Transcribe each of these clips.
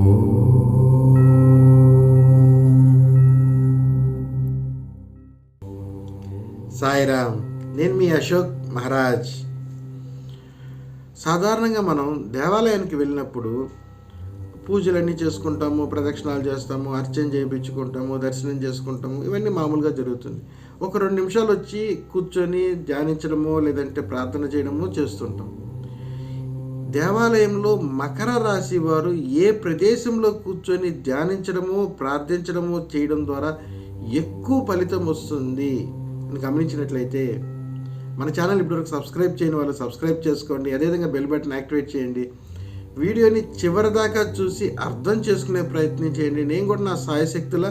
సాయిరామ్ నేను మీ అశోక్ మహారాజ్. సాధారణంగా మనం దేవాలయానికి వెళ్ళినప్పుడు పూజలన్నీ చేసుకుంటాము ప్రదక్షిణాలు చేస్తాము అర్చన చేయించుకుంటాము దర్శనం చేసుకుంటాము ఇవన్నీ మామూలుగా జరుగుతుంది. ఒక రెండు నిమిషాలు వచ్చి కూర్చొని ధ్యానించడము లేదంటే ప్రార్థన చేయడము చేస్తుంటాం. దేవాలయంలో మకర రాశి వారు ఏ ప్రదేశంలో కూర్చొని ధ్యానించడమో ప్రార్థించడమో చేయడం ద్వారా ఎక్కువ ఫలితం వస్తుంది అని గమనించినట్లయితే మన ఛానల్ ఇప్పటివరకు సబ్స్క్రైబ్ చేయని వాళ్ళు సబ్స్క్రైబ్ చేసుకోండి. అదేవిధంగా బెల్ బటన్ యాక్టివేట్ చేయండి. వీడియోని చివరి దాకా చూసి అర్థం చేసుకునే ప్రయత్నం చేయండి. నేను కూడా నా సాయశక్తుల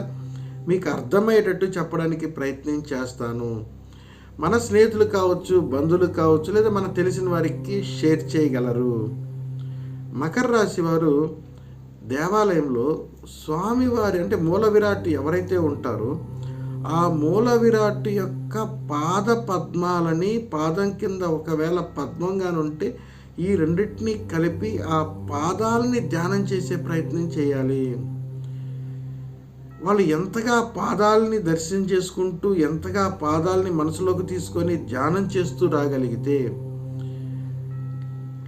మీకు అర్థమయ్యేటట్టు చెప్పడానికి ప్రయత్నం చేస్తాను. మన స్నేహితులు కావచ్చు బంధువులు కావచ్చు లేదా మనకు తెలిసిన వారికి షేర్ చేయగలరు. మకర రాశి వారు దేవాలయంలో స్వామివారి అంటే మూల విరాట్ ఎవరైతే ఉంటారో ఆ మూల విరాట్ యొక్క పాద పద్మాలని పాదం కింద ఒకవేళ పద్మంగా ఉంటే ఈ రెండింటిని కలిపి ఆ పాదాలని ధ్యానం చేసే ప్రయత్నం చేయాలి. వాళ్ళు ఎంతగా పాదాలని దర్శనం చేసుకుంటూ ఎంతగా పాదాలని మనసులోకి తీసుకొని ధ్యానం చేస్తూ రాగలిగితే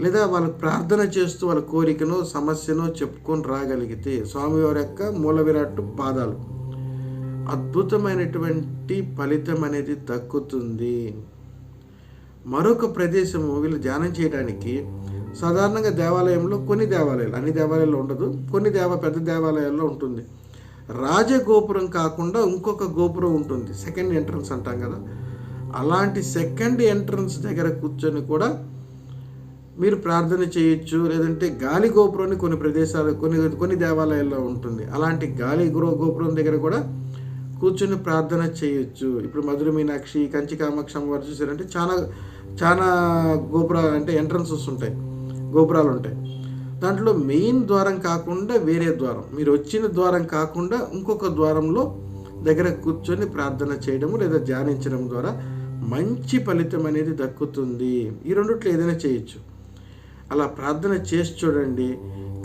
లేదా వాళ్ళు ప్రార్థన చేస్తూ వాళ్ళ కోరికను సమస్యనో చెప్పుకొని రాగలిగితే స్వామివారి యొక్క మూల విరాట్ పాదాలు. అద్భుతమైనటువంటి ఫలితం అనేది దక్కుతుంది. మరొక ప్రదేశము వీళ్ళు ధ్యానం చేయడానికి సాధారణంగా దేవాలయంలో కొన్ని దేవాలయాలు అన్ని దేవాలయాల్లో ఉండదు కొన్ని దేవ పెద్ద దేవాలయాల్లో ఉంటుంది. రాజగోపురం కాకుండా ఇంకొక గోపురం ఉంటుంది. సెకండ్ ఎంట్రన్స్ అంటాం కదా. అలాంటి సెకండ్ ఎంట్రన్స్ దగ్గర కూర్చొని కూడా మీరు ప్రార్థన చేయొచ్చు. లేదంటే గాలి గోపురం కొన్ని ప్రదేశాలు కొన్ని కొన్ని దేవాలయాల్లో ఉంటుంది. అలాంటి గాలి గృహ గోపురం దగ్గర కూడా కూర్చొని ప్రార్థన చేయొచ్చు. ఇప్పుడు మధుర మీనాక్షి కంచి కామాక్షి అమ్మవారు చూసారంటే చాలా చాలా గోపురాలు అంటే ఎంట్రన్సెస్ ఉంటాయి. గోపురాలు ఉంటాయి. దాంట్లో మెయిన్ ద్వారం కాకుండా వేరే ద్వారం. మీరు వచ్చిన ద్వారం కాకుండా ఇంకొక ద్వారంలో దగ్గర కూర్చొని ప్రార్థన చేయడము లేదా ధ్యానించడం ద్వారా మంచి ఫలితం అనేది దక్కుతుంది. ఈ రెండిట్లో ఏదైనా చేయొచ్చు. అలా ప్రార్థన చేసి చూడండి.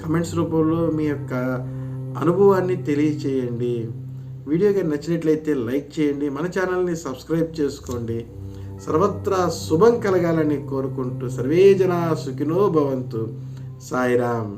కమెంట్స్ రూపంలో మీ యొక్క అనుభవాన్ని తెలియచేయండి. వీడియో కానీ నచ్చినట్లయితే లైక్ చేయండి. మన ఛానల్ని సబ్స్క్రైబ్ చేసుకోండి. సర్వత్రా శుభం కలగాలని కోరుకుంటూ సర్వే జనా సుఖినో భవంతు. సాయిరామ్